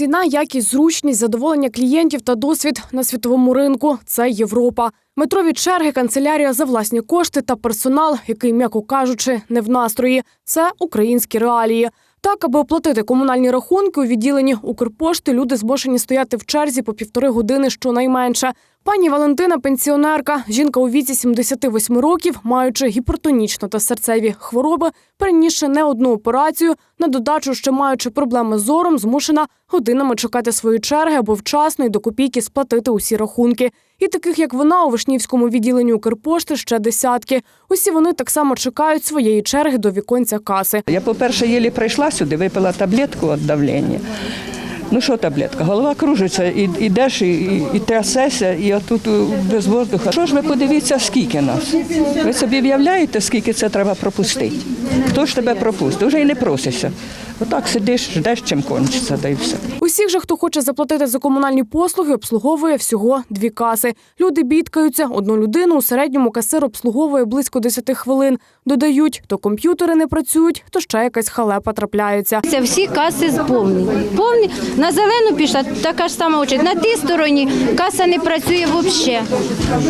Ціна, якість, зручність, задоволення клієнтів та досвід на світовому ринку це Європа. Метрові черги, канцелярія за власні кошти та персонал, який, м'яко кажучи, не в настрої. Це українські реалії. Так, аби оплатити комунальні рахунки у відділенні Укрпошти, люди змушені стояти в черзі по півтори години щонайменше. Пані Валентина пенсіонерка. Жінка у віці 78 років, маючи гіпертонічну та серцеві хвороби, перенісши не одну операцію, на додачу, ще маючи проблеми з зором, змушена годинами чекати свої черги, аби вчасно і до копійки сплатити усі рахунки. І таких, як вона, у Вишнівському відділенні Укрпошти ще десятки. Усі вони так само чекають своєї черги до віконця каси. Я, по-перше, єлі прийшла сюди, випила таблетку від давлення. Ну що таблетка? Голова кружиться, і ідеш, і, і, і трясешся, і отут у, без воздуха. Що ж ви подивіться, скільки нас? Ви собі уявляєте, скільки це треба пропустити? Хто ж тебе пропустить? Уже і не просишся. Отак сидиш, ждеш, чим кончиться, да і все. Усіх же, хто хоче заплатити за комунальні послуги, обслуговує всього дві каси. Люди бідкаються. Одну людину у середньому касир обслуговує близько 10 хвилин. Додають, то комп'ютери не працюють, то ще якась халепа трапляється. Це всі каси повні. Повні. На зелену пішла така ж сама очередь. На тій стороні каса не працює взагалі.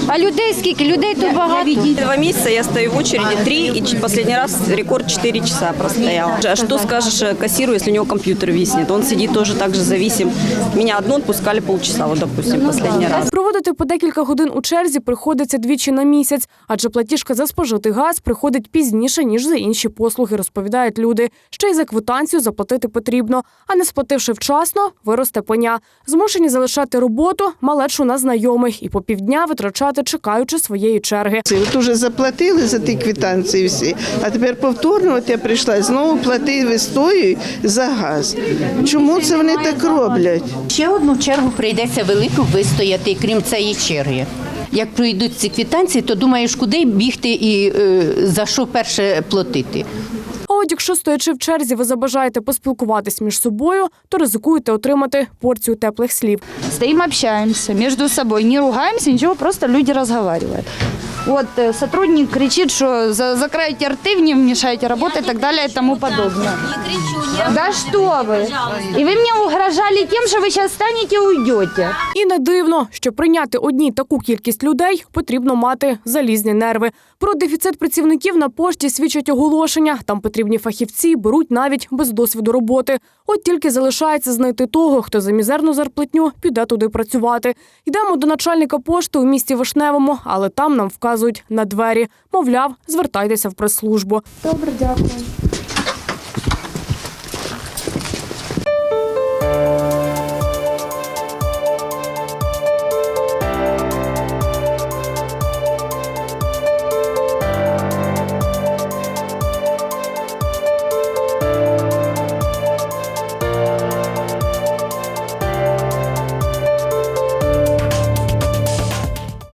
А людей скільки? Людей тут багато. Два месяца я стою в очереди три, ч- последний раз рекорд 4 часа простоял. А что скажешь э, кассиру, если у него компьютер виснет? Он сидит тоже так же зависим. Меня одну отпускали полчаса, вот, допустим, последний раз. Проводити по декілька годин у черзі приходиться двічі на місяць, адже платіжка за спожитий газ приходить пізніше ніж за інші послуги, розповідають люди. Ще й за квитанцію заплатити потрібно. А не сплативши вчасно, виросте поня. Змушені залишати роботу, малечу на знайомих і по півдня витрачати, чекаючи своєї черги. От уже заплатили за ті квитанції всі, а тепер повторно от я прийшла знову платити вистою за газ. Чому це вони так роблять? Ще одну чергу прийдеться велику вистояти, крім цієї черги. Як пройдуть ці квитанції, то думаєш, куди бігти і е, за що перше платити. А от якщо стоячи в черзі, ви забажаєте поспілкуватись між собою, то ризикуєте отримати порцію теплих слів. Стоим, общаемся между собой, не ругаемся, ничего, просто люди разговаривают. Вот э, сотрудник кричит, что за, закройте рты, не мешайте работать и так далее и тому подобное. Да что вы? И вы мне угрожали тем, что вы сейчас встанете и уйдете. І не дивно, що прийняти одній таку кількість людей потрібно мати залізні нерви. Про дефіцит працівників на пошті свідчать оголошення. Там потрібні фахівці беруть навіть без досвіду роботи. От тільки залишається знайти того, хто за мізерну зарплатню піде туди працювати. Йдемо до начальника пошти у місті Вишневому, але там нам вказують на двері. Мовляв, звертайтеся в прес-службу. Добре, дякую.